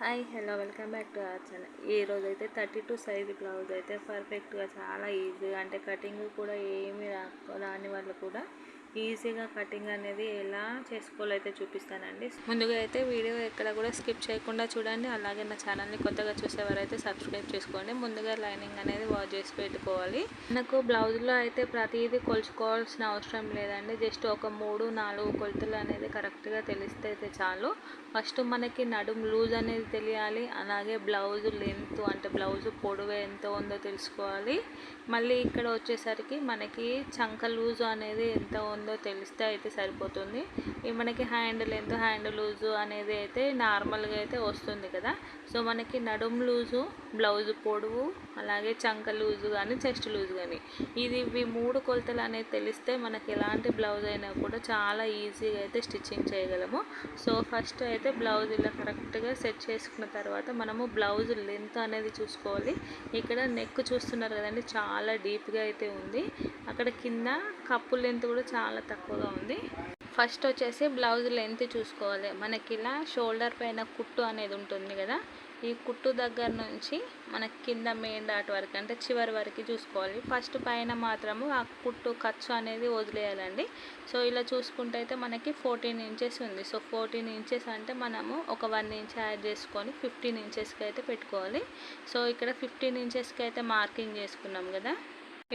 Hi hello welcome back to our channel. ఈ అయితే thirty two size blouse అయితే పర్ఫెక్ట్గా చాలా ఈజీగా అంటే కటింగ్ కూడా ఏమి రాని వాళ్ళు కూడా ఈజీగా కటింగ్ అనేది ఎలా చేసుకోవాలో అయితే చూపిస్తానండి. ముందుగా అయితే వీడియో ఎక్కడ కూడా స్కిప్ చేయకుండా చూడండి. అలాగే నా ఛానల్ని కొత్తగా చూసేవారైతే సబ్స్క్రైబ్ చేసుకోండి. ముందుగా లైనింగ్ అనేది వాష్ చేసి పెట్టుకోవాలి. నాకు బ్లౌజ్లో అయితే ప్రతిదీ కొలుచుకోవాల్సిన అవసరం లేదండి. జస్ట్ ఒక మూడు నాలుగు కొలతలు అనేది కరెక్ట్గా తెలిస్తే అయితే చాలు. ఫస్ట్ మనకి నడుము లూజ్ అనేది తెలియాలి. అలాగే బ్లౌజ్ లెంత్ అంటే బ్లౌజ్ పొడవు ఎంత ఉందో తెలుసుకోవాలి. మళ్ళీ ఇక్కడ వచ్చేసరికి మనకి చంక లూజ్ అనేది ఎంత ఉందో ఉందో తెలిస్తే అయితే సరిపోతుంది. మనకి హ్యాండ్ లెంత్ హ్యాండ్ లూజు అనేది అయితే నార్మల్గా అయితే వస్తుంది కదా. సో మనకి నడుం లూజు బ్లౌజ్ పొడవు అలాగే చంక లూజు కానీ చెస్ట్ లూజ్ కానీ ఇది ఇవి మూడు కొలతలు అనేది తెలిస్తే మనకి ఎలాంటి బ్లౌజ్ అయినా కూడా చాలా ఈజీగా అయితే స్టిచ్చింగ్ చేయగలము. సో ఫస్ట్ అయితే బ్లౌజ్ ఇలా కరెక్ట్గా సెట్ చేసుకున్న తర్వాత మనము బ్లౌజ్ లెంత్ అనేది చూసుకోవాలి. ఇక్కడ నెక్ చూస్తున్నారు కదండి చాలా డీప్గా అయితే ఉంది. అక్కడ కింద కప్పు లెంత్ కూడా చాలా చాలా తక్కువగా ఉంది. ఫస్ట్ వచ్చేసి బ్లౌజ్ లెంత్ చూసుకోవాలి. మనకి ఇలా షోల్డర్ పైన కుట్టు అనేది ఉంటుంది కదా ఈ కుట్టు దగ్గర నుంచి మనకి కింద మెయిన్ డాట్ వరకు అంటే చివరి వరకు చూసుకోవాలి. ఫస్ట్ పైన మాత్రము ఆ కుట్టు ఖర్చు అనేది వదిలేయాలండి. సో ఇలా చూసుకుంటే అయితే మనకి ఫోర్టీన్ ఇంచెస్ ఉంది. సో ఫోర్టీన్ ఇంచెస్ అంటే మనము ఒక వన్ ఇంచ్ యాడ్ చేసుకొని ఫిఫ్టీన్ ఇంచెస్కి అయితే పెట్టుకోవాలి. సో ఇక్కడ ఫిఫ్టీన్ ఇంచెస్కి అయితే మార్కింగ్ చేసుకున్నాం కదా.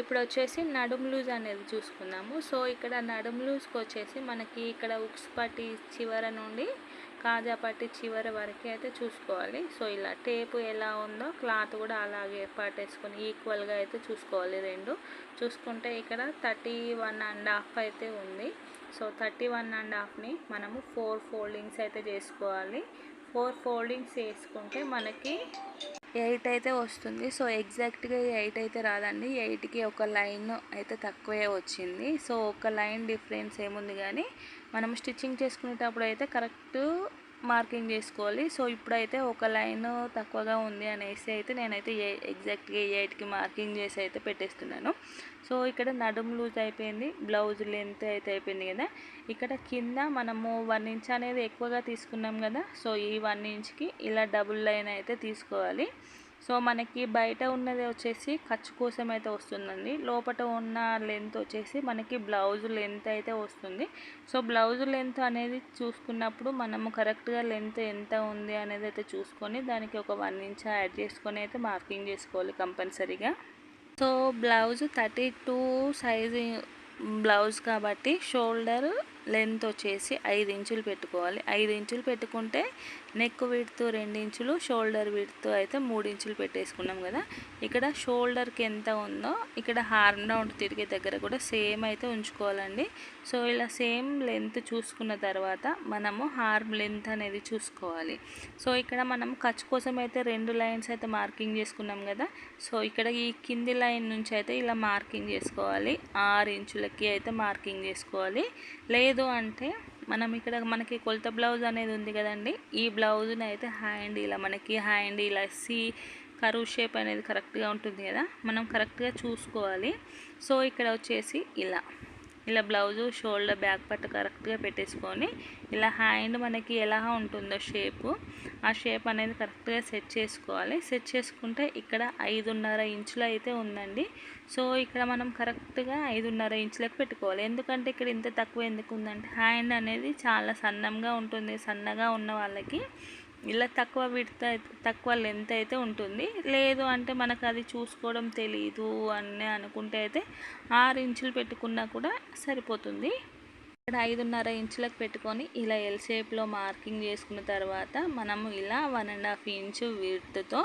ఇప్పుడు వచ్చేసి నడుము లూజ్ అనేది చూసుకుందాము. సో ఇక్కడ నడుము లూజ్కి వచ్చేసి మనకి ఇక్కడ ఉక్స్ పట్టి చివర నుండి కాజా పట్టి చివరి వరకు అయితే చూసుకోవాలి. సో ఇలా టేపు ఎలా ఉందో క్లాత్ కూడా అలాగే పట్టేసుకొని ఈక్వల్గా అయితే చూసుకోవాలి రెండు. చూసుకుంటే ఇక్కడ థర్టీ వన్ అండ్ హాఫ్ అయితే ఉంది. సో థర్టీ వన్ అండ్ హాఫ్ని మనము ఫోర్ ఫోల్డింగ్స్ అయితే చేసుకోవాలి. ఫోర్ ఫోల్డింగ్స్ వేసుకుంటే మనకి ఎయిట్ అయితే వస్తుంది. సో ఎగ్జాక్ట్గా ఎయిట్ అయితే రాదండి. ఎయిట్కి ఒక లైన్ అయితే తక్కువే వచ్చింది. సో ఒక లైన్ డిఫరెన్స్ ఏముంది కానీ మనం స్టిచ్చింగ్ చేసుకునేటప్పుడు అయితే కరెక్ట్ మార్కింగ్ చేసుకోవాలి. సో ఇప్పుడైతే ఒక లైన్ తక్కువగా ఉంది అనేసి అయితే నేనైతే ఏ ఎగ్జాక్ట్గా ఎయిట్కి మార్కింగ్ చేసి అయితే పెట్టేస్తున్నాను. సో ఇక్కడ నడుము లూజ్ అయిపోయింది బ్లౌజ్ లెంత్ అయితే అయిపోయింది కదా. ఇక్కడ కింద మనము వన్ ఇంచ్ అనేది ఎక్కువగా తీసుకున్నాం కదా. సో ఈ వన్ ఇంచ్కి ఇలా డబుల్ లైన్ అయితే తీసుకోవాలి. సో మనకి బయట ఉన్నది వచ్చేసి ఖర్చు కోసం అయితే వస్తుందండి. లోపల ఉన్న లెంత్ వచ్చేసి మనకి బ్లౌజ్ లెంత్ అయితే వస్తుంది. సో బ్లౌజ్ లెంత్ అనేది చూసుకున్నప్పుడు మనము కరెక్ట్గా లెంత్ ఎంత ఉంది అనేది అయితే చూసుకొని దానికి ఒక వన్ ఇంచ్ యాడ్ చేసుకొని అయితే మార్కింగ్ చేసుకోవాలి కంపల్సరీగా. So blouse thirty two size blouse కాబట్టి షోల్డర్ లెంత్ వచ్చేసి ఐదు ఇంచులు పెట్టుకోవాలి. ఐదు ఇంచులు పెట్టుకుంటే నెక్ విడుతూ రెండు ఇంచులు షోల్డర్ విడుతూ అయితే మూడు ఇంచులు పెట్టేసుకున్నాం కదా. ఇక్కడ షోల్డర్కి ఎంత ఉందో ఇక్కడ హార్మ్ రౌండ్ తిరిగే దగ్గర కూడా సేమ్ అయితే ఉంచుకోవాలండి. సో ఇలా సేమ్ లెంత్ చూసుకున్న తర్వాత మనము హార్మ్ లెంత్ అనేది చూసుకోవాలి. సో ఇక్కడ మనం ఖర్చు కోసం అయితే రెండు లైన్స్ అయితే మార్కింగ్ చేసుకున్నాం కదా. సో ఇక్కడ ఈ కింది లైన్ నుంచి అయితే ఇలా మార్కింగ్ చేసుకోవాలి. ఆరు ఇంచులకి అయితే మార్కింగ్ చేసుకోవాలి. లేదు అంటే మనం ఇక్కడ మనకి కొలత బ్లౌజ్ అనేది ఉంది కదండి. ఈ బ్లౌజ్ని అయితే హ్యాండ్ ఇలా మనకి హ్యాండ్ ఇలా సి కరువు షేప్ అనేది కరెక్ట్గా ఉంటుంది కదా. మనం కరెక్ట్గా చూసుకోవాలి. సో ఇక్కడ వచ్చేసి ఇలా. ఇలా బ్లౌజు షోల్డర్ బ్యాక్ పట్టు కరెక్ట్గా పెట్టేసుకొని ఇలా హ్యాండ్ మనకి ఎలా ఉంటుందో షేపు ఆ షేప్ అనేది కరెక్ట్గా సెట్ చేసుకోవాలి. సెట్ చేసుకుంటే ఇక్కడ ఐదున్నర ఇంచులు అయితే ఉందండి. సో ఇక్కడ మనం కరెక్ట్గా ఐదున్నర ఇంచులకు పెట్టుకోవాలి. ఎందుకంటే ఇక్కడ ఇంత తక్కువ ఎందుకు ఉందంటే హ్యాండ్ అనేది చాలా సన్నంగా ఉంటుంది. సన్నగా ఉన్న వాళ్ళకి ఇలా తక్కువ విడత తక్కువ లెంత్ అయితే ఉంటుంది. లేదు అంటే మనకు అది చూసుకోవడం తెలీదు అని అనుకుంటే అయితే ఆరు ఇంచులు పెట్టుకున్నా కూడా సరిపోతుంది. ఇక్కడ ఐదున్నర ఇంచులకు పెట్టుకొని ఇలా ఎల్ షేప్లో మార్కింగ్ చేసుకున్న తర్వాత మనము ఇలా వన్ అండ్ హాఫ్ ఇంచు విడ్త్తో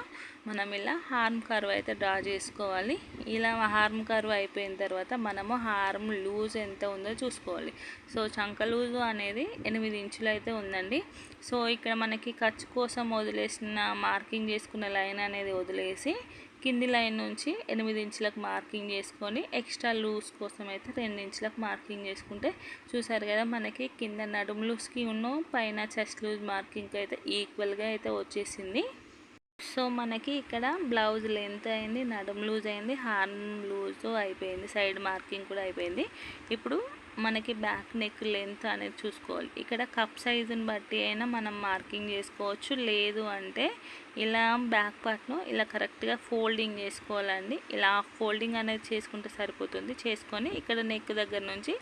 మనం ఇలా హార్మ్ కర్వ్ అయితే డ్రా చేసుకోవాలి. ఇలా హార్మ్ కర్వ్ అయిపోయిన తర్వాత మనము హార్మ్ లూజ్ ఎంత ఉందో చూసుకోవాలి. సో చంక లూజు అనేది ఎనిమిది ఇంచులు అయితే ఉందండి. సో ఇక్కడ మనకి ఖర్చు కోసం వదిలేసిన మార్కింగ్ చేసుకున్న లైన్ అనేది వదిలేసి కింది లైన్ నుంచి ఎనిమిది ఇంచులకు మార్కింగ్ చేసుకొని ఎక్స్ట్రా లూజ్ కోసం అయితే రెండు ఇంచులకు మార్కింగ్ చేసుకుంటే చూసారు కదా మనకి కింద నడుము లూజ్కి ఉన్న పైన చెస్ట్ లూజ్ మార్కింగ్ అయితే ఈక్వల్గా అయితే వచ్చేసింది. సో మనకి ఇక్కడ బ్లౌజ్ లెంత్ అయింది నడుము లూజ్ అయింది హార్మ్ లూజ్ అయిపోయింది సైడ్ మార్కింగ్ కూడా అయిపోయింది. ఇప్పుడు మనకి బ్యాక్ నెక్ లెంత్ అనేది చూసుకోవాలి. ఇక్కడ కప్ సైజుని బట్టి అయినా మనం మార్కింగ్ చేసుకోవచ్చు. లేదు అంటే ఇలా బ్యాక్ పార్ట్ను ఇలా కరెక్ట్గా ఫోల్డింగ్ చేసుకోవాలండి. ఇలా ఫోల్డింగ్ అనేది చేసుకుంటే సరిపోతుంది. చేసుకొని ఇక్కడ నెక్ దగ్గర నుంచి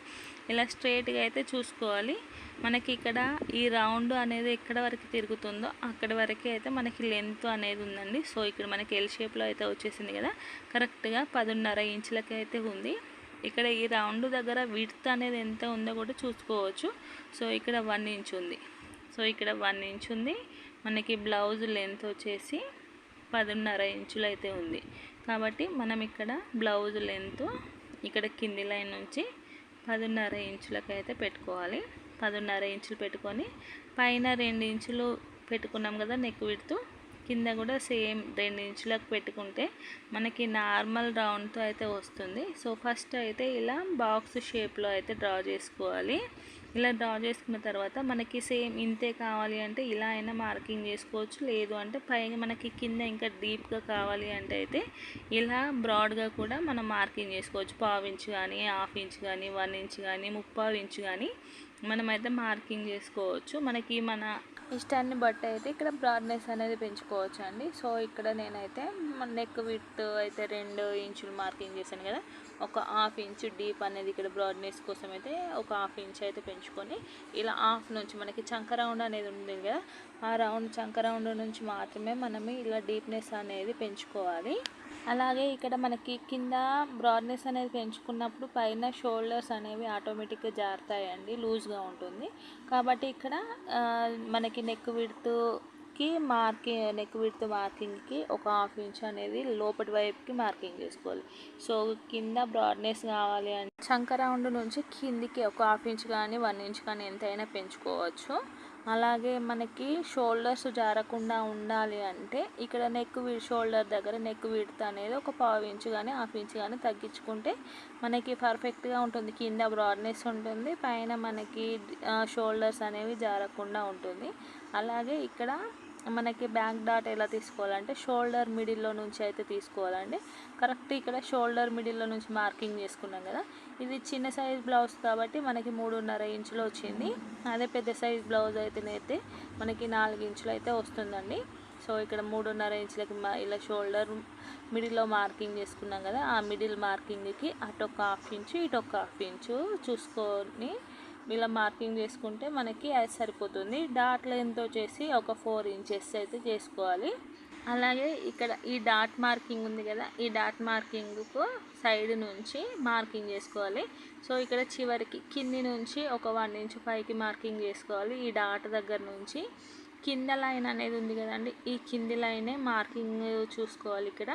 ఇలా స్ట్రైట్గా అయితే చూసుకోవాలి. మనకి ఇక్కడ ఈ రౌండ్ అనేది ఎక్కడ వరకు తిరుగుతుందో అక్కడ వరకు అయితే మనకి లెంత్ అనేది ఉందండి. సో ఇక్కడ మనకి ఎల్ షేప్లో అయితే వచ్చేసింది కదా. కరెక్ట్గా పదున్నర ఇంచులకి అయితే ఉంది. ఇక్కడ ఈ రౌండ్ దగ్గర విడ్త్ అనేది ఎంత ఉందో కూడా చూసుకోవచ్చు. సో ఇక్కడ వన్ ఇంచ్ ఉంది. సో ఇక్కడ వన్ ఇంచ్ ఉంది. మనకి బ్లౌజ్ లెంత్ వచ్చేసి పదిన్నర ఇంచులు అయితే ఉంది. కాబట్టి మనం ఇక్కడ బ్లౌజ్ లెంత్ ఇక్కడ కింది లైన్ నుంచి పదున్నర ఇంచులకు అయితే పెట్టుకోవాలి. పదున్నర ఇంచులు పెట్టుకొని పైన రెండు ఇంచులు పెట్టుకున్నాం కదా నెక్ విడుతూ. కింద కూడా సేమ్ రెండు ఇంచులకు పెట్టుకుంటే మనకి నార్మల్ రౌండ్తో అయితే వస్తుంది. సో ఫస్ట్ అయితే ఇలా బాక్స్ షేప్లో అయితే డ్రా చేసుకోవాలి. ఇలా డ్రా చేసుకున్న తర్వాత మనకి సేమ్ ఇంతే కావాలి అంటే ఇలా అయినా మార్కింగ్ చేసుకోవచ్చు. లేదు అంటే పైగా మనకి కింద ఇంకా డీప్గా కావాలి అంటే అయితే ఇలా బ్రాడ్గా కూడా మనం మార్కింగ్ చేసుకోవచ్చు. పావు ఇంచ్ కానీ హాఫ్ ఇంచ్ కానీ వన్ ఇంచ్ కానీ ముప్పావు ఇంచ్ కానీ మనమైతే మార్కింగ్ చేసుకోవచ్చు. మనకి మన ఇష్టాన్ని బట్టి అయితే ఇక్కడ బ్రాడ్నెస్ అనేది పెంచుకోవచ్చు అండి సో ఇక్కడ నేనైతే నెక్ విత్ అయితే రెండు ఇంచులు మార్కింగ్ చేశాను కదా ఒక హాఫ్ ఇంచ్ డీప్ అనేది ఇక్కడ బ్రాడ్నెస్ కోసం అయితే ఒక హాఫ్ ఇంచ్ అయితే పెంచుకొని ఇలా హాఫ్ నుంచి మనకి చంక రౌండ్ అనేది ఉంది కదా ఆ రౌండ్ చంక రౌండ్ నుంచి మాత్రమే మనం ఇలా డీప్నెస్ అనేది పెంచుకోవాలి. అలాగే ఇక్కడ మనకి కింద బ్రాడ్నెస్ అనేది పెంచుకున్నప్పుడు పైన షోల్డర్స్ అనేవి ఆటోమేటిక్గా జారుతాయండి లూజ్గా ఉంటుంది. కాబట్టి ఇక్కడ మనకి నెక్ విడుతుకి మార్కింగ్ నెక్ విడుతు మార్కింగ్కి ఒక హాఫ్ ఇంచ్ అనేది లోపటి వైపుకి మార్కింగ్ చేసుకోవాలి. సో కింద బ్రాడ్నెస్ కావాలి అంటే చంక రౌండ్ నుంచి కిందికి ఒక హాఫ్ ఇంచ్ కానీ వన్ ఇంచ్ కానీ ఎంతైనా పెంచుకోవచ్చు. అలాగే మనకి షోల్డర్స్ జారకుండా ఉండాలి అంటే ఇక్కడ నెక్ షోల్డర్ దగ్గర నెక్ విడత అనేది ఒక పావు ఇంచు కానీ హాఫ్ ఇంచు కానీ తగ్గించుకుంటే మనకి పర్ఫెక్ట్గా ఉంటుంది. కింద బ్రాడ్నెస్ ఉంటుంది. పైన మనకి షోల్డర్స్ అనేవి జారకుండా ఉంటుంది. అలాగే ఇక్కడ మనకి బ్యాక్ డాట్ ఎలా తీసుకోవాలంటే షోల్డర్ మిడిల్లో నుంచి అయితే తీసుకోవాలండి. కరెక్ట్ ఇక్కడ షోల్డర్ మిడిల్లో నుంచి మార్కింగ్ చేసుకున్నాం కదా. ఇది చిన్న సైజ్ బ్లౌజ్ కాబట్టి మనకి మూడున్నర ఇంచులు వచ్చింది. అదే పెద్ద సైజ్ బ్లౌజ్ అయితేనైతే మనకి నాలుగు ఇంచులు అయితే వస్తుందండి. సో ఇక్కడ మూడున్నర ఇంచులకి ఇలా షోల్డర్ మిడిల్లో మార్కింగ్ చేసుకున్నాం కదా ఆ మిడిల్ మార్కింగ్కి అటు ఒక హాఫ్ ఇంచు ఇటు ఒక హాఫ్ ఇంచు చూసుకొని ఇలా మార్కింగ్ చేసుకుంటే మనకి అది సరిపోతుంది. డాట్ లెంత్ వచ్చేసి ఒక ఫోర్ ఇంచెస్ అయితే చేసుకోవాలి. అలాగే ఇక్కడ ఈ డాట్ మార్కింగ్ ఉంది కదా ఈ డాట్ మార్కింగ్కు సైడ్ నుంచి మార్కింగ్ చేసుకోవాలి. సో ఇక్కడ చివరికి కింది నుంచి ఒక వన్ ఇంచ్ పైకి మార్కింగ్ చేసుకోవాలి. ఈ డాట్ దగ్గర నుంచి కింద లైన్ అనేది ఉంది కదండి ఈ కింది లైనే మార్కింగ్ చూసుకోవాలి ఇక్కడ.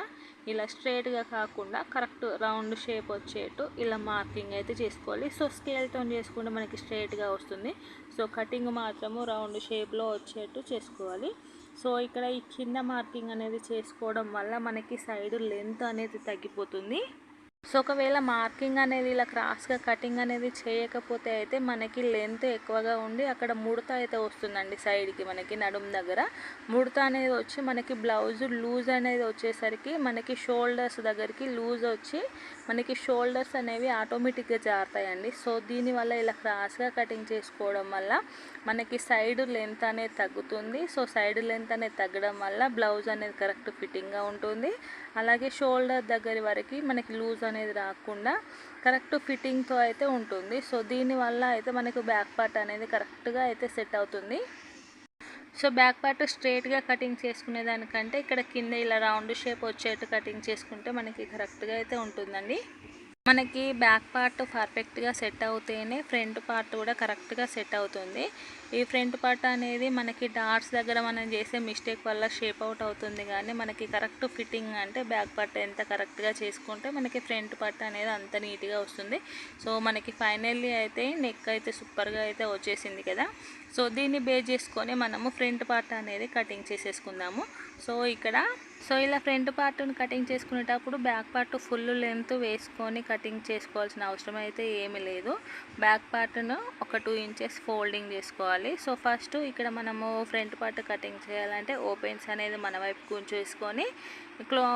ఇలా స్ట్రేట్గా కాకుండా కరెక్ట్ రౌండ్ షేప్ వచ్చేట్టు ఇలా మార్కింగ్ అయితే చేసుకోవాలి. సో స్కేల్తో చేసుకుంటే మనకి స్ట్రేట్గా వస్తుంది. సో కటింగ్ మాత్రము రౌండ్ షేప్లో వచ్చేట్టు చేసుకోవాలి. సో ఇక్కడ ఈ కింద మార్కింగ్ అనేది చేసుకోవడం వల్ల మనకి సైడ్ లెంత్ అనేది తగ్గిపోతుంది. సో ఒకవేళ మార్కింగ్ అనేది ఇలా క్రాస్గా కటింగ్ అనేది చేయకపోతే అయితే మనకి లెంత్ ఎక్కువగా ఉండి అక్కడ ముడత అయితే వస్తుందండి సైడ్కి మనకి నడుము దగ్గర. ముడత అనేది వచ్చి మనకి బ్లౌజ్ లూజ్ అనేది వచ్చేసరికి మనకి షోల్డర్స్ దగ్గరికి లూజ్ వచ్చి మనకి షోల్డర్స్ అనేవి ఆటోమేటిక్గా జారుతాయండి. సో దీనివల్ల ఇలా క్రాస్గా కటింగ్ చేసుకోవడం వల్ల మనకి సైడ్ లెంత్ అనేది తగ్గుతుంది. సో సైడ్ లెంత్ అనేది తగ్గడం వల్ల బ్లౌజ్ అనేది కరెక్ట్ ఫిట్టింగ్గా ఉంటుంది. అలాగే షోల్డర్ దగ్గర వరకు మనకి లూజ్ అనేది రాకుండా కరెక్ట్ ఫిట్టింగ్తో అయితే ఉంటుంది. సో దీనివల్ల అయితే మనకు బ్యాక్ పార్ట్ అనేది కరెక్ట్గా అయితే సెట్ అవుతుంది. సో బ్యాక్ పార్ట్ స్ట్రైట్గా కటింగ్ చేసుకునే దానికంటే ఇక్కడ కింద ఇలా రౌండ్ షేప్ వచ్చేట్టు కటింగ్ చేసుకుంటే మనకి కరెక్ట్గా అయితే ఉంటుందండి. మనకి బ్యాక్ పార్ట్ పర్ఫెక్ట్గా సెట్ అవుతేనే ఫ్రంట్ పార్ట్ కూడా కరెక్ట్గా సెట్ అవుతుంది. ఈ ఫ్రంట్ పార్ట్ అనేది మనకి డాట్స్ దగ్గర మనం చేసే మిస్టేక్ వల్ల షేప్ అవుట్ అవుతుంది కానీ మనకి కరెక్ట్ ఫిట్టింగ్ అంటే బ్యాక్ పార్ట్ ఎంత కరెక్ట్గా చేసుకుంటే మనకి ఫ్రంట్ పార్ట్ అనేది అంత నీట్గా వస్తుంది. సో మనకి ఫైనల్లీ అయితే నెక్ అయితే సూపర్గా అయితే వచ్చేసింది కదా. సో దీన్ని బేస్ చేసుకొని మనము ఫ్రంట్ పార్ట్ అనేది కటింగ్ చేసేసుకుందాము. సో ఇక్కడ సో ఇలా ఫ్రంట్ పార్ట్ని కటింగ్ చేసుకునేటప్పుడు బ్యాక్ పార్ట్ ఫుల్ లెంత్ వేసుకొని కటింగ్ చేసుకోవాల్సిన అవసరం అయితే ఏమీ లేదు. బ్యాక్ పార్ట్ను ఒక టూ ఇంచెస్ ఫోల్డింగ్ చేసుకోవాలి. సో ఫస్ట్ ఇక్కడ మనము ఫ్రంట్ పార్ట్ కటింగ్ చేయాలంటే ఓపెన్స్ అనేది మన వైపు కొంచేసుకొని క్లో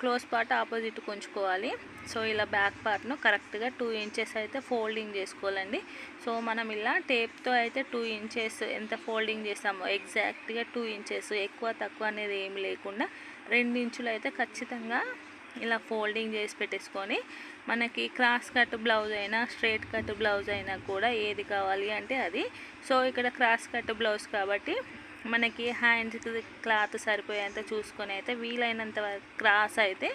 క్లోజ్ పార్ట్ ఆపోజిట్ కొంచుకోవాలి. సో ఇలా బ్యాక్ పార్ట్ను కరెక్ట్గా టూ ఇంచెస్ అయితే ఫోల్డింగ్ చేసుకోవాలండి. సో మనం ఇలా టేప్తో అయితే టూ ఇంచెస్ ఎంత ఫోల్డింగ్ చేస్తామో ఎగ్జాక్ట్గా టూ ఇంచెస్ ఎక్కువ తక్కువ అనేది ఏమి లేకుండా రెండు ఇంచులు అయితే ఖచ్చితంగా ఇలా ఫోల్డింగ్ చేసి పెట్టేసుకొని మనకి క్రాస్ కట్ బ్లౌజ్ అయినా స్ట్రైట్ కట్ బ్లౌజ్ అయినా కూడా ఏది కావాలి అంటే అది. సో ఇక్కడ క్రాస్ కట్ బ్లౌజ్ కాబట్టి మనకి హ్యాండ్స్కి క్లాత్ సరిపోయేంత చూసుకొని అయితే వీలైనంత క్రాస్ అయితే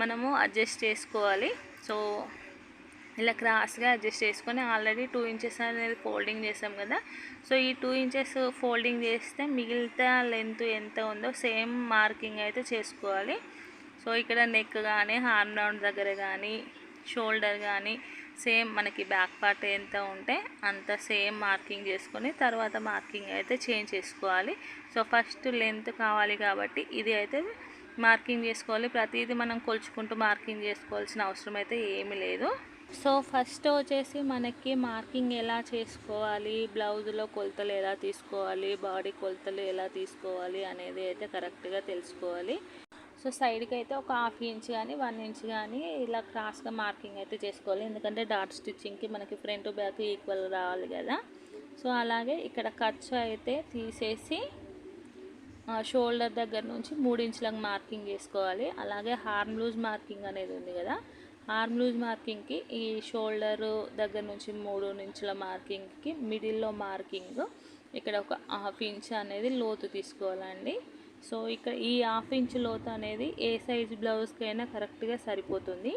మనము అడ్జస్ట్ చేసుకోవాలి. సో ఇలా క్రాస్గా అడ్జస్ట్ చేసుకొని ఆల్రెడీ టూ ఇంచెస్ అనేది ఫోల్డింగ్ చేసాం కదా. సో ఈ టూ ఇంచెస్ ఫోల్డింగ్ చేస్తే మిగిలితే లెంత్ ఎంత ఉందో సేమ్ మార్కింగ్ అయితే చేసుకోవాలి. సో ఇక్కడ నెక్ కానీ హార్మ్ రౌండ్ దగ్గర కానీ షోల్డర్ కానీ సేమ్ మనకి బ్యాక్ పార్ట్ ఎంత ఉంటే అంత సేమ్ మార్కింగ్ చేసుకొని తర్వాత మార్కింగ్ అయితే చేంజ్ చేసుకోవాలి. సో ఫస్ట్ లెంత్ కావాలి కాబట్టి ఇది అయితే మార్కింగ్ చేసుకోవాలి. ప్రతిదీ మనం కొలుచుకుంటూ మార్కింగ్ చేసుకోవాల్సిన అవసరం అయితే ఏమీ లేదు. సో ఫస్ట్ వచ్చేసి మనకి మార్కింగ్ ఎలా చేసుకోవాలి? బ్లౌజ్లో కొలతలు ఎలా తీసుకోవాలి? బాడీ కొలతలు ఎలా తీసుకోవాలి? అనేది అయితే కరెక్ట్గా తెలుసుకోవాలి. సో సైడ్కి అయితే ఒక హాఫ్ ఇంచ్ కానీ వన్ ఇంచ్ కానీ ఇలా క్రాస్గా మార్కింగ్ అయితే చేసుకోవాలి. ఎందుకంటే డాట్ స్టిచ్చింగ్కి మనకి ఫ్రంట్ బ్యాక్ ఈక్వల్ రావాలి కదా. సో అలాగే ఇక్కడ ఖర్చు అయితే తీసేసి షోల్డర్ దగ్గర నుంచి మూడు ఇంచులకు మార్కింగ్ చేసుకోవాలి. అలాగే హార్మ్ లూజ్ మార్కింగ్ అనేది ఉంది కదా. హార్మ్ లూజ్ మార్కింగ్కి ఈ షోల్డర్ దగ్గర నుంచి మూడు ఇంచుల మార్కింగ్కి మిడిల్లో మార్కింగ్ ఇక్కడ ఒక హాఫ్ ఇంచ్ అనేది లోతు తీసుకోవాలండి. సో ఇక్కడ ఈ హాఫ్ ఇంచ్ లోతు అనేది ఏ సైజ్ బ్లౌజ్కైనా కరెక్ట్గా సరిపోతుంది.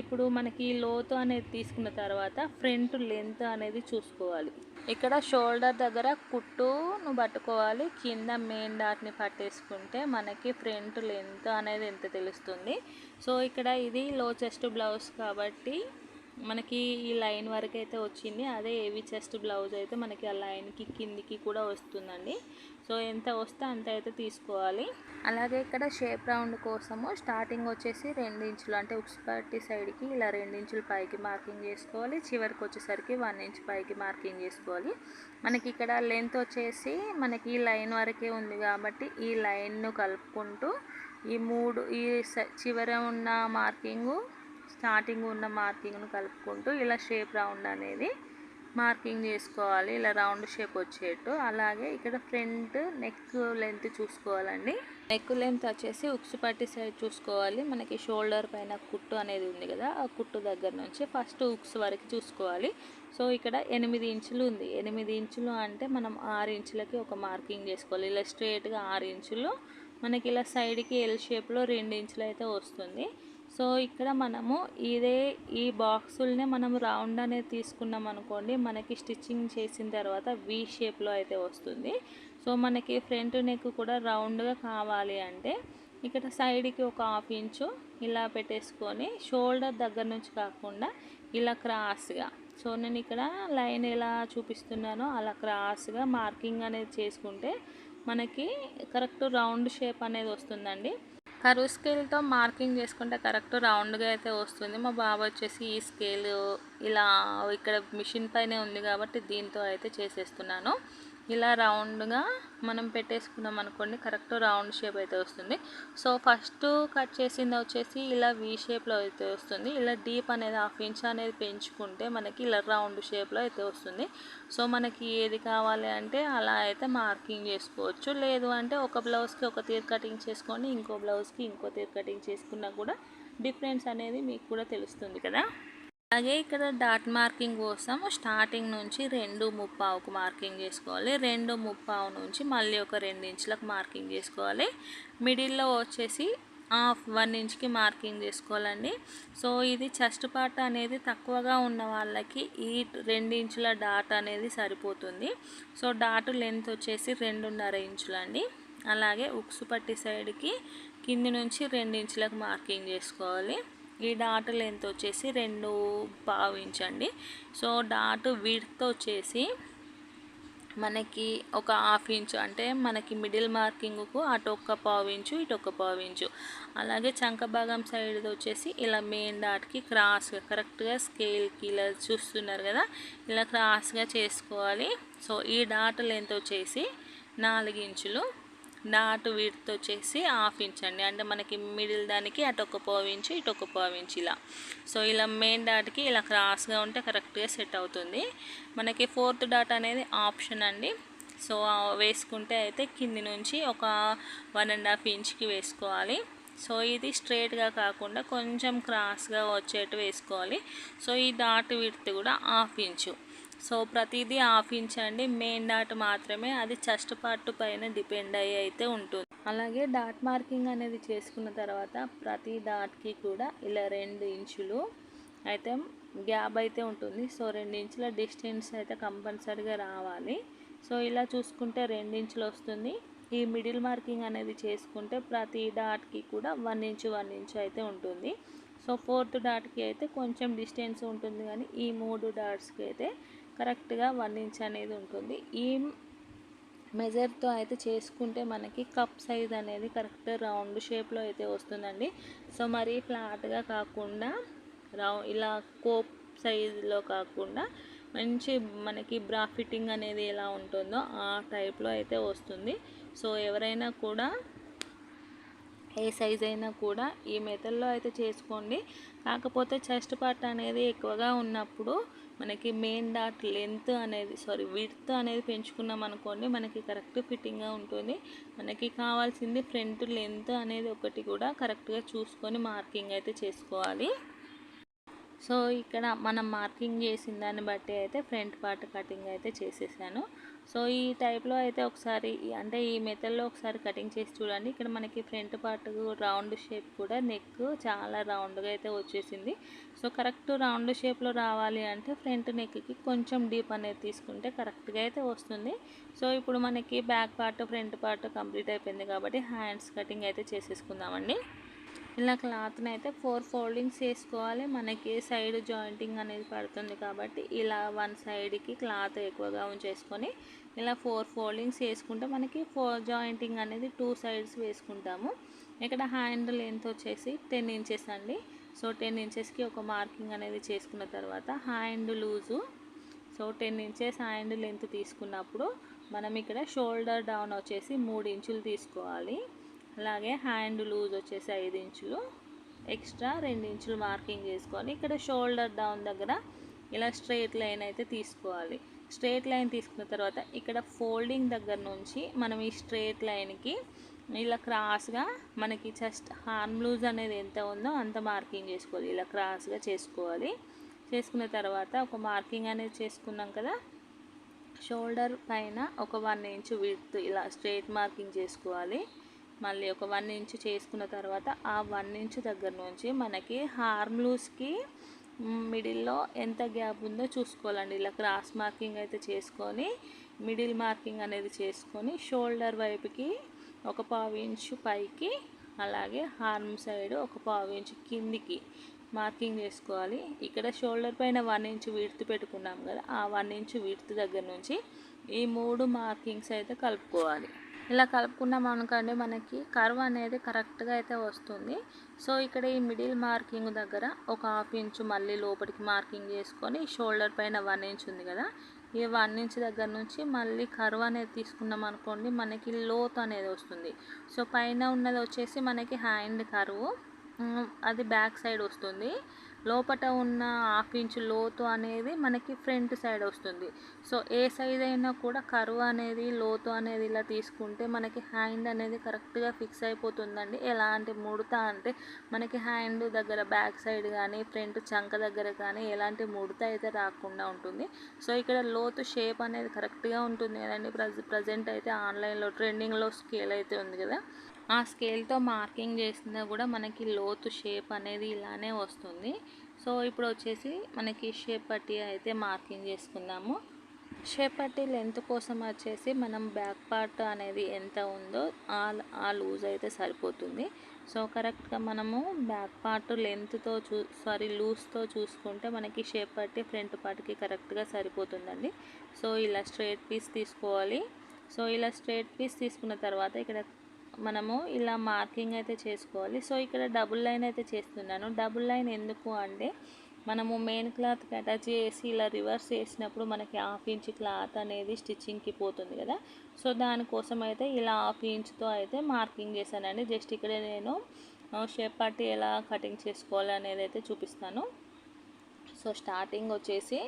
ఇప్పుడు మనకి లోతు అనేది తీసుకున్న తర్వాత ఫ్రంట్ లెంత్ అనేది చూసుకోవాలి. ఇక్కడ షోల్డర్ దగ్గర కుట్టును పట్టుకోవాలి. కింద మెయిన్ డాట్ని పట్టేసుకుంటే మనకి ఫ్రంట్ లెంత్ అనేది ఎంత తెలుస్తుంది. సో ఇక్కడ ఇది లో చెస్ట్ బ్లౌజ్ కాబట్టి మనకి ఈ లైన్ వరకు అయితే వచ్చింది. అదే ఏవి చెస్ట్ బ్లౌజ్ అయితే మనకి ఆ లైన్కి కిందికి కూడా వస్తుందండి. సో ఎంత వస్తే అంత అయితే తీసుకోవాలి. అలాగే ఇక్కడ షేప్ రౌండ్ కోసము స్టార్టింగ్ వచ్చేసి రెండించులు అంటే ఉక్స్ సైడ్కి ఇలా రెండు ఇంచులు పైకి మార్కింగ్ చేసుకోవాలి. చివరికి వచ్చేసరికి వన్ ఇంచ్ పైకి మార్కింగ్ చేసుకోవాలి. మనకి ఇక్కడ లెంత్ వచ్చేసి మనకి ఈ లైన్ వరకే ఉంది కాబట్టి ఈ లైన్ను కలుపుకుంటూ ఈ మూడు ఈ చివర ఉన్న మార్కింగు స్టార్టింగ్ ఉన్న మార్కింగ్ను కలుపుకుంటూ ఇలా షేప్ రౌండ్ అనేది మార్కింగ్ చేసుకోవాలి. ఇలా రౌండ్ షేప్ వచ్చేట్టు. అలాగే ఇక్కడ ఫ్రంట్ నెక్ లెంత్ చూసుకోవాలండి. నెక్ లెంత్ వచ్చేసి ఉక్సు పట్టి సైడ్ చూసుకోవాలి. మనకి షోల్డర్ పైన కుట్టు అనేది ఉంది కదా ఆ కుట్టు దగ్గర నుంచి ఫస్ట్ ఉక్స్ వరకు చూసుకోవాలి. సో ఇక్కడ ఎనిమిది ఇంచులు ఉంది. ఎనిమిది ఇంచులు అంటే మనం ఆరు ఇంచులకి ఒక మార్కింగ్ చేసుకోవాలి. ఇలా స్ట్రేట్గా ఆరు ఇంచులు. మనకి ఇలా సైడ్కి ఎల్ షేప్లో రెండు ఇంచులు అయితే వస్తుంది. సో ఇక్కడ మనము ఇదే ఈ బాక్సుల్ని మనం రౌండ్ అనేది తీసుకున్నాం అనుకోండి మనకి స్టిచ్చింగ్ చేసిన తర్వాత వి షేప్లో అయితే వస్తుంది. సో మనకి ఫ్రంట్ నెక్ కూడా రౌండ్గా కావాలి అంటే ఇక్కడ సైడ్కి ఒక హాఫ్ ఇంచు ఇలా పెట్టేసుకొని షోల్డర్ దగ్గర నుంచి కాకుండా ఇలా క్రాస్గా. సో నేను ఇక్కడ లైన్ ఎలా చూపిస్తున్నానో అలా క్రాస్గా మార్కింగ్ అనేది చేసుకుంటే మనకి కరెక్ట్ రౌండ్ షేప్ అనేది వస్తుందండి. కరువు స్కేల్తో మార్కింగ్ చేసుకుంటే కరెక్ట్ రౌండ్గా అయితే వస్తుంది. మా బాబు వచ్చేసి ఈ స్కేల్ ఇలా ఇక్కడ మిషన్ పైనే ఉంది కాబట్టి దీంతో అయితే చేసేస్తున్నాను. ఇలా రౌండ్గా మనం పెట్టేసుకున్నాం అనుకోండి కరెక్ట్ రౌండ్ షేప్ అయితే వస్తుంది. సో ఫస్ట్ కట్ చేసింది వచ్చేసి ఇలా వీ షేప్లో అయితే వస్తుంది. ఇలా డీప్ అనేది హాఫ్ ఇంచ్ అనేది పెంచుకుంటే మనకి ఇలా రౌండ్ షేప్లో అయితే వస్తుంది. సో మనకి ఏది కావాలి అంటే అలా అయితే మార్కింగ్ చేసుకోవచ్చు. లేదు అంటే ఒక బ్లౌజ్కి ఒక తీర్ కటింగ్ చేసుకొని ఇంకో బ్లౌజ్కి ఇంకో తీర్ కటింగ్ చేసుకున్నా కూడా డిఫరెన్స్ అనేది మీకు కూడా తెలుస్తుంది కదా? అలాగే ఇక్కడ డాట్ మార్కింగ్ కోసం స్టార్టింగ్ నుంచి రెండు ముప్పావుకు మార్కింగ్ చేసుకోవాలి. రెండు ముప్పావు నుంచి మళ్ళీ ఒక రెండు ఇంచులకు మార్కింగ్ చేసుకోవాలి. మిడిల్లో వచ్చేసి హాఫ్ వన్ ఇంచ్కి మార్కింగ్ చేసుకోవాలండి. సో ఇది చెస్ట్ పార్ట్ అనేది తక్కువగా ఉన్న వాళ్ళకి ఈ రెండు ఇంచుల డాట్ అనేది సరిపోతుంది. సో డాట్ లెంత్ వచ్చేసి రెండున్నర ఇంచులండి. అలాగే ఉక్సు పట్టి సైడ్కి కింది నుంచి రెండు ఇంచులకు మార్కింగ్ చేసుకోవాలి. ఈ డాట్ లెంత్ వచ్చేసి రెండు భావించండి సో డాట్ విడ్త్ వచ్చేసి మనకి ఒక హాఫ్ ఇంచు అంటే మనకి మిడిల్ మార్కింగ్కు అటు ఒక పావు ఇంచు ఇటు ఒక పావు ఇంచు. అలాగే చంక భాగం సైడ్ వచ్చేసి ఇలా మెయిన్ డాట్కి క్రాస్గా కరెక్ట్గా స్కేల్కి ఇలా చూస్తున్నారు కదా ఇలా క్రాస్గా చేసుకోవాలి. సో ఈ డాట్ లెంత్ వచ్చేసి నాలుగు ఇంచులు. నాటు వీటితో వచ్చేసి హాఫ్ ఇంచ్ అండి. అంటే మనకి మిడిల్ దానికి అటు ఒక పోవించి ఇంచు ఇటు ఒక పోవించి ఇలా. సో ఇలా మెయిన్ డాట్కి ఇలా క్రాస్గా ఉంటే కరెక్ట్గా సెట్ అవుతుంది. మనకి ఫోర్త్ డాట్ అనేది ఆప్షన్ అండి. సో వేసుకుంటే అయితే కింది నుంచి ఒక వన్ అండ్ హాఫ్ ఇంచ్కి వేసుకోవాలి. సో ఇది స్ట్రేట్గా కాకుండా కొంచెం క్రాస్గా వచ్చేట్టు వేసుకోవాలి. సో ఈ డాట్ విడ్త్ కూడా హాఫ్ ఇంచు. సో ప్రతిదీ ఆఫ్ ఇంచ్ అండి మెయిన్ డాట్ మాత్రమే. అది చెస్ట్ పార్ట్ పైన డిపెండ్ అయ్యి అయితే ఉంటుంది. అలాగే డాట్ మార్కింగ్ అనేది చేసుకున్న తర్వాత ప్రతి డాట్కి కూడా ఇలా రెండు ఇంచులు అయితే గ్యాప్ అయితే ఉంటుంది. సో రెండు ఇంచుల డిస్టెన్స్ అయితే కంపల్సరీగా రావాలి. సో ఇలా చూసుకుంటే రెండించులు వస్తుంది. ఈ మిడిల్ మార్కింగ్ అనేది చేసుకుంటే ప్రతి డాట్కి కూడా వన్ ఇంచు వన్ ఇంచు అయితే ఉంటుంది. సో ఫోర్త్ డాట్కి అయితే కొంచెం డిస్టెన్స్ ఉంటుంది కానీ ఈ మూడు డాట్స్కి అయితే కరెక్ట్గా వన్ ఇంచ్ అనేది ఉంటుంది. ఈ మెజర్తో అయితే చేసుకుంటే మనకి కప్ సైజ్ అనేది కరెక్ట్ రౌండ్ షేప్లో అయితే వస్తుందండి. సో మరీ ఫ్లాట్గా కాకుండా రౌ ఇలా కోప్ సైజులో కాకుండా మంచి మనకి బ్రా ఫిట్టింగ్ అనేది ఎలా ఉంటుందో ఆ టైప్లో అయితే వస్తుంది. సో ఎవరైనా కూడా ఏ సైజ్ అయినా కూడా ఈ మెథడ్లో అయితే చేసుకోండి. కాకపోతే చెస్ట్ పార్ట్ అనేది ఎక్కువగా ఉన్నప్పుడు మనకి మెయిన్ డాట్ లెంత్ అనేది సారీ విడ్త్ అనేది పెంచుకున్నాం అనుకోండి మనకి కరెక్ట్ ఫిట్టింగ్గా ఉంటుంది. మనకి కావాల్సింది ఫ్రంట్ లెంత్ అనేది ఒకటి కూడా కరెక్ట్గా చూసుకొని మార్కింగ్ అయితే చేసుకోవాలి. సో ఇక్కడ మనం మార్కింగ్ చేసిన దాన్ని బట్టి అయితే ఫ్రంట్ పార్ట్ కటింగ్ అయితే చేసేసాను. సో ఈ టైప్లో అయితే ఒకసారి అంటే ఈ మెథడ్లో ఒకసారి కటింగ్ చేసి చూడండి. ఇక్కడ మనకి ఫ్రంట్ పార్ట్ రౌండ్ షేప్ కూడా నెక్ చాలా రౌండ్గా అయితే వచ్చేసింది. సో కరెక్ట్ రౌండ్ షేప్లో రావాలి అంటే ఫ్రంట్ నెక్కి కొంచెం డీప్ అనేది తీసుకుంటే కరెక్ట్గా అయితే వస్తుంది. సో ఇప్పుడు మనకి back part front part complete అయిపోయింది కాబట్టి హ్యాండ్స్ కటింగ్ అయితే చేసేసుకుందామండి. ఇలా క్లాత్ని అయితే ఫోర్ ఫోల్డింగ్స్ వేసుకోవాలి మనకి సైడ్ జాయింటింగ్ అనేది పడుతుంది కాబట్టి ఇలా వన్ సైడ్కి క్లాత్ ఎక్కువగా ఉంచేసుకొని ఇలా ఫోర్ ఫోల్డింగ్స్ వేసుకుంటే మనకి ఫోర్ జాయింటింగ్ అనేది టూ సైడ్స్ వేసుకుంటాము. ఇక్కడ హ్యాండ్ లెంత్ వచ్చేసి టెన్ ఇంచెస్ అండి. సో టెన్ ఇంచెస్కి ఒక మార్కింగ్ అనేది చేసుకున్న తర్వాత hand loose. So ten inches hand length తీసుకున్నప్పుడు మనం ఇక్కడ షోల్డర్ డౌన్ వచ్చేసి మూడు ఇంచులు తీసుకోవాలి. అలాగే హ్యాండ్ లూజ్ వచ్చేసి ఐదు ఇంచులు. ఎక్స్ట్రా రెండు ఇంచులు మార్కింగ్ చేసుకొని ఇక్కడ షోల్డర్ డౌన్ దగ్గర ఇలా స్ట్రైట్ లైన్ అయితే తీసుకోవాలి. స్ట్రేట్ లైన్ తీసుకున్న తర్వాత ఇక్కడ ఫోల్డింగ్ దగ్గర నుంచి మనం ఈ స్ట్రేట్ లైన్కి ఇలా క్రాస్గా మనకి జస్ట్ హార్మ్ లూజ్ అనేది ఎంత ఉందో అంత మార్కింగ్ చేసుకోవాలి. ఇలా క్రాస్గా చేసుకోవాలి. చేసుకున్న తర్వాత ఒక మార్కింగ్ అనేది చేసుకున్నాం కదా షోల్డర్ పైన ఒక వన్ ఇంచ్ విత్ ఇలా స్ట్రైట్ మార్కింగ్ చేసుకోవాలి. మళ్ళీ ఒక వన్ ఇంచ్ చేసుకున్న తర్వాత ఆ వన్ ఇంచ్ దగ్గర నుంచి మనకి హార్మ్ లూస్కి మిడిల్లో ఎంత గ్యాప్ ఉందో చూసుకోవాలండి. ఇలా క్రాస్ మార్కింగ్ అయితే చేసుకొని మిడిల్ మార్కింగ్ అనేది చేసుకొని షోల్డర్ వైపుకి ఒక పావు ఇంచు పైకి అలాగే హార్మ్ సైడ్ ఒక పావు ఇంచు కిందికి మార్కింగ్ చేసుకోవాలి. ఇక్కడ షోల్డర్ పైన వన్ ఇంచ్ విడ్త్ పెట్టుకున్నాం కదా ఆ వన్ ఇంచ్ విడ్త్ దగ్గర నుంచి ఈ మూడు మార్కింగ్స్ అయితే కలుపుకోవాలి. ఇలా కలుపుకున్నాం అనుకోండి మనకి కర్వ్ అనేది కరెక్ట్గా అయితే వస్తుంది. సో ఇక్కడ ఈ మిడిల్ మార్కింగ్ దగ్గర ఒక హాఫ్ ఇంచు మళ్ళీ లోపలికి మార్కింగ్ చేసుకొని షోల్డర్ పైన వన్ ఇంచ్ ఉంది కదా ఈ వన్ ఇంచ్ దగ్గర నుంచి మళ్ళీ కర్వ్ అనేది తీసుకున్నాం అనుకోండి మనకి లోత్ అనేది వస్తుంది. సో పైన ఉన్నది వచ్చేసి మనకి హ్యాండ్ కరువు. అది బ్యాక్ సైడ్ వస్తుంది. లోపట ఉన్న హాఫ్ ఇంచ్ లోతు అనేది మనకి ఫ్రంట్ సైడ్ వస్తుంది. సో ఏ సైజ్ అయినా కూడా కరువు అనేది లోతు అనేది ఇలా తీసుకుంటే మనకి హ్యాండ్ అనేది కరెక్ట్గా ఫిక్స్ అయిపోతుందండి. ఎలాంటి ముడత అంటే మనకి హ్యాండ్ దగ్గర బ్యాక్ సైడ్ కానీ ఫ్రంట్ చంక దగ్గర కానీ ఎలాంటి ముడత అయితే రాకుండా ఉంటుంది. సో ఇక్కడ లోతు షేప్ అనేది కరెక్ట్గా ఉంటుంది కదండి. ప్రజెంట్ అయితే ఆన్లైన్లో ట్రెండింగ్లో స్కేల్ అయితే ఉంది కదా. ఆ స్కేల్తో మార్కింగ్ చేసినా కూడా మనకి లోతు షేప్ అనేది ఇలానే వస్తుంది. సో ఇప్పుడు వచ్చేసి మనకి షేప్ పట్టి అయితే మార్కింగ్ చేసుకుందాము. షేప్ పట్టి లెంత్ కోసం వచ్చేసి మనం బ్యాక్ పార్ట్ అనేది ఎంత ఉందో ఆ లూజ్ అయితే సరిపోతుంది. సో కరెక్ట్గా మనము బ్యాక్ పార్ట్ లెంత్తో చూ సారీ లూజ్తో చూసుకుంటే మనకి షేప్ పట్టి ఫ్రంట్ పార్ట్కి కరెక్ట్గా సరిపోతుందండి. సో ఇలా స్ట్రేట్ పీస్ తీసుకోవాలి. సో ఇలా స్ట్రేట్ పీస్ తీసుకున్న తర్వాత ఇక్కడ మనము ఇలా మార్కింగ్ అయితే చేసుకోవాలి. సో ఇక్కడ డబుల్ లైన్ అయితే చేస్తున్నాను. డబుల్ లైన్ ఎందుకు అంటే మనము మెయిన్ క్లాత్కి అటాచ్ చేసి ఇలా రివర్స్ చేసినప్పుడు మనకి హాఫ్ ఇంచ్ క్లాత్ అనేది స్టిచ్చింగ్కి పోతుంది కదా. సో దానికోసం అయితే ఇలా హాఫ్ ఇంచ్తో అయితే మార్కింగ్ చేశానండి. జస్ట్ ఇక్కడ నేను షేప్ పట్టి ఎలా కటింగ్ చేసుకోవాలి అనేది అయితే చూపిస్తాను. సో స్టార్టింగ్ వచ్చేసి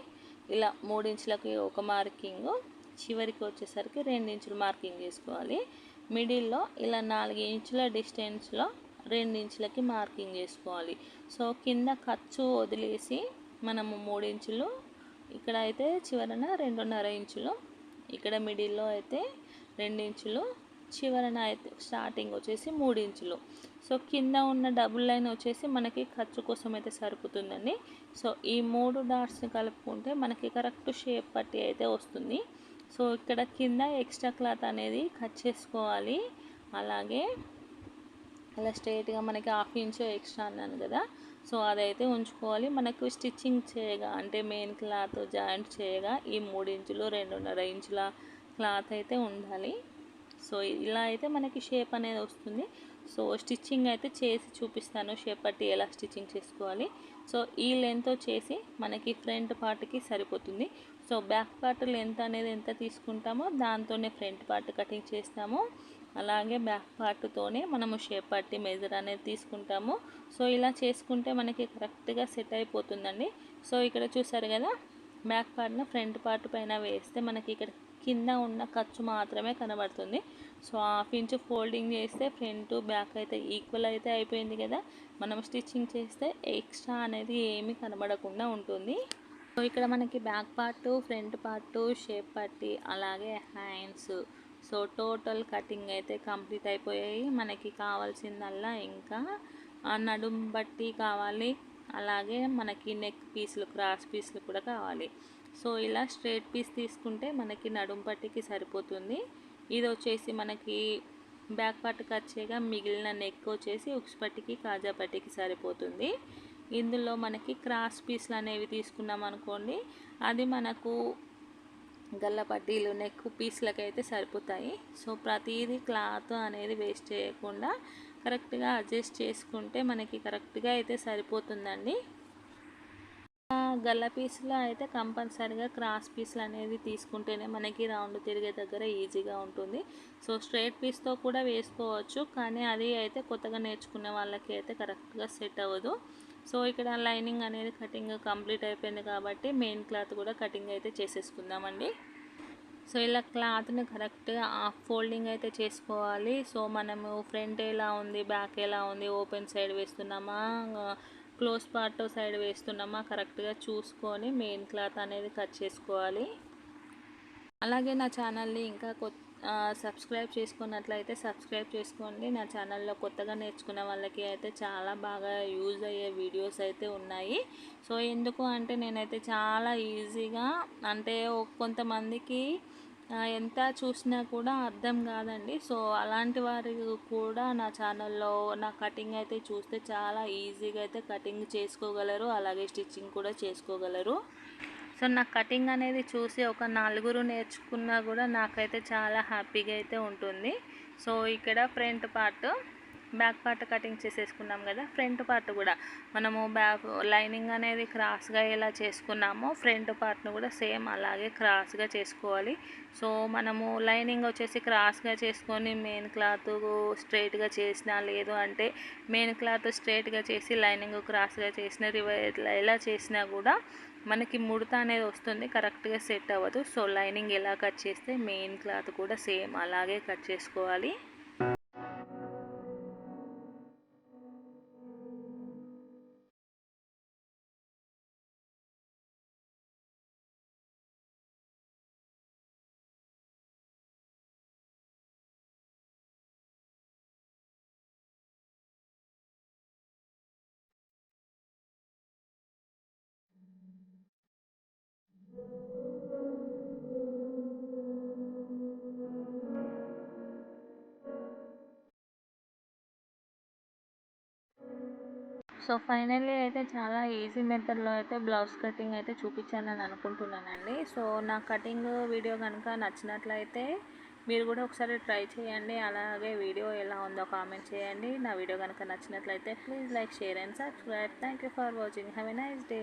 ఇలా మూడు ఇంచులకి ఒక మార్కింగ్ చివరికి వచ్చేసరికి రెండు ఇంచులు మార్కింగ్ చేసుకోవాలి. మిడిల్లో ఇలా నాలుగు ఇంచుల డిస్టెన్స్లో రెండు ఇంచులకి మార్కింగ్ చేసుకోవాలి. సో కింద ఖర్చు వదిలేసి మనము మూడు ఇంచులు ఇక్కడ అయితే చివరన రెండున్నర ఇంచులు ఇక్కడ మిడిల్లో అయితే రెండు ఇంచులు చివరన అయితే స్టార్టింగ్ వచ్చేసి మూడు ఇంచులు. సో కింద ఉన్న డబుల్ లైన్ వచ్చేసి మనకి ఖర్చు కోసం అయితే సరిపోతుందండి సో ఈ మూడు డాట్స్ని కలుపుకుంటే మనకి కరెక్ట్ షేప్ పట్టి అయితే వస్తుంది. సో ఇక్కడ కింద ఎక్స్ట్రా క్లాత్ అనేది కట్ చేసుకోవాలి. అలాగే అలా స్ట్రైట్గా మనకి హాఫ్ ఇంచ్ ఎక్స్ట్రా అన్నాను కదా. సో అదైతే ఉంచుకోవాలి. మనకు స్టిచ్చింగ్ చేయగా అంటే మెయిన్ క్లాత్ జాయింట్ చేయగా ఈ మూడు ఇంచులు రెండున్నర ఇంచుల క్లాత్ అయితే ఉండాలి. సో ఇలా అయితే మనకి షేప్ అనేది వస్తుంది. సో స్టిచ్చింగ్ అయితే చేసి చూపిస్తాను. షేప్ పట్టి ఎలా స్టిచ్చింగ్ చేసుకోవాలి. సో ఈ లెంత్ వచ్చేసి మనకి ఫ్రంట్ పార్ట్కి సరిపోతుంది. సో బ్యాక్ పార్ట్ లెంత్ అనేది ఎంత తీసుకుంటామో దాంతోనే ఫ్రంట్ పార్ట్ కటింగ్ చేస్తాము. అలాగే బ్యాక్ పార్ట్తోనే మనము షేప్ పట్టి మెజర్ అనేది తీసుకుంటాము. సో ఇలా చేసుకుంటే మనకి కరెక్ట్గా సెట్ అయిపోతుందండి. సో ఇక్కడ చూసారు కదా బ్యాక్ పార్ట్న ఫ్రంట్ పార్ట్ పైన వేస్తే మనకి ఇక్కడ కింద ఉన్న ఖర్చు మాత్రమే కనబడుతుంది. సో హాఫ్ ఇంచ్ ఫోల్డింగ్ చేస్తే ఫ్రంట్ బ్యాక్ అయితే ఈక్వల్ అయితే అయిపోయింది కదా. మనం స్టిచ్చింగ్ చేస్తే ఎక్స్ట్రా అనేది ఏమీ కనబడకుండా ఉంటుంది. సో ఇక్కడ మనకి back part front part shape పట్టి అలాగే హ్యాండ్స్. సో టోటల్ కటింగ్ అయితే కంప్లీట్ అయిపోయాయి. మనకి కావాల్సిందల్లా ఇంకా నడుం బట్టి కావాలి. అలాగే మనకి నెక్ పీసులు క్రాస్ పీసులు కూడా కావాలి. సో ఇలా స్ట్రేట్ పీస్ తీసుకుంటే మనకి నడుం పట్టికి సరిపోతుంది. ఇది వచ్చేసి మనకి బ్యాక్ పార్ట్ వచ్చేగా మిగిలిన నెక్ వచ్చేసి ఉక్స్ పట్టికి కాజా పట్టికి సరిపోతుంది. ఇందులో మనకి క్రాస్ పీస్లు అనేవి తీసుకున్నాం అనుకోండి అది మనకు గల్లపట్టీలు నెక్ పీస్లకి అయితే సరిపోతాయి. సో ప్రతిదీ క్లాత్ అనేది వేస్ట్ చేయకుండా కరెక్ట్గా అడ్జస్ట్ చేసుకుంటే మనకి కరెక్ట్గా అయితే సరిపోతుందండి. గల్ల పీస్లో అయితే కంపల్సరీగా క్రాస్ పీస్లు అనేది తీసుకుంటేనే మనకి రౌండ్ తిరిగే దగ్గర ఈజీగా ఉంటుంది. సో స్ట్రైట్ పీస్తో కూడా వేసుకోవచ్చు. కానీ అది అయితే కొత్తగా నేర్చుకునే వాళ్ళకి అయితే కరెక్ట్గా సెట్ అవ్వదు. సో ఇక్కడ లైనింగ్ అనేది కటింగ్ కంప్లీట్ అయిపోయింది కాబట్టి మెయిన్ క్లాత్ కూడా కటింగ్ అయితే చేసేసుకుందామండి. సో ఇలా క్లాత్ని కరెక్ట్గా హాఫ్ ఫోల్డింగ్ అయితే చేసుకోవాలి. సో మనము ఫ్రంట్ ఎలా ఉంది బ్యాక్ ఎలా ఉంది ఓపెన్ సైడ్ వేస్తున్నామా క్లోజ్ పార్ట్ సైడ్ వేస్తున్నామా కరెక్ట్గా చూసుకొని మెయిన్ క్లాత్ అనేది కట్ చేసుకోవాలి. అలాగే నా ఛానల్ని ఇంకా కొత్త సబ్స్క్రైబ్ చేసుకున్నట్లయితే సబ్స్క్రైబ్ చేసుకోండి. నా ఛానల్లో కొత్తగా నేర్చుకున్న వాళ్ళకి అయితే చాలా బాగా యూజ్ అయ్యే వీడియోస్ అయితే ఉన్నాయి. సో ఎందుకు అంటే నేనైతే చాలా ఈజీగా అంటే కొంతమందికి ఎంత చూసినా కూడా అర్థం కాదండి. సో అలాంటి వారు కూడా నా ఛానల్లో నా కటింగ్ అయితే చూస్తే చాలా ఈజీగా అయితే కటింగ్ చేసుకోగలరు. అలాగే స్టిచ్చింగ్ కూడా చేసుకోగలరు. సో నా కటింగ్ అనేది చూసి ఒక నలుగురు నేర్చుకున్నా కూడా నాకైతే చాలా హ్యాపీగా అయితే ఉంటుంది. సో ఇక్కడ front part back part cutting చేసేసుకున్నాం కదా ఫ్రంట్ పార్ట్ కూడా. మనము బ్యాక్ లైనింగ్ అనేది క్రాస్గా ఎలా చేసుకున్నామో ఫ్రంట్ పార్ట్ను కూడా సేమ్ అలాగే క్రాస్గా చేసుకోవాలి. సో మనము లైనింగ్ వచ్చేసి క్రాస్గా చేసుకొని మెయిన్ క్లాత్ స్ట్రైట్గా చేసినా లేదు అంటే మెయిన్ క్లాత్ స్ట్రైట్గా చేసి లైనింగ్ క్రాస్గా చేసిన ఎలా చేసినా కూడా మనకి ముడత అనేది వస్తుంది కరెక్ట్గా సెట్ అవ్వదు. సో లైనింగ్ ఎలా కట్ చేస్తే మెయిన్ క్లాత్ కూడా సేమ్ అలాగే కట్ చేసుకోవాలి. సో ఫైనల్లీ అయితే చాలా ఈజీ మెథడ్లో అయితే బ్లౌజ్ కటింగ్ అయితే చూపించానని అనుకుంటున్నానండి. సో నా కటింగ్ వీడియో కనుక నచ్చినట్లయితే మీరు కూడా ఒకసారి ట్రై చేయండి. అలాగే వీడియో ఎలా ఉందో కామెంట్ చేయండి. నా వీడియో కనుక నచ్చినట్లయితే please like share and subscribe. Thank for watching. Have a nice day.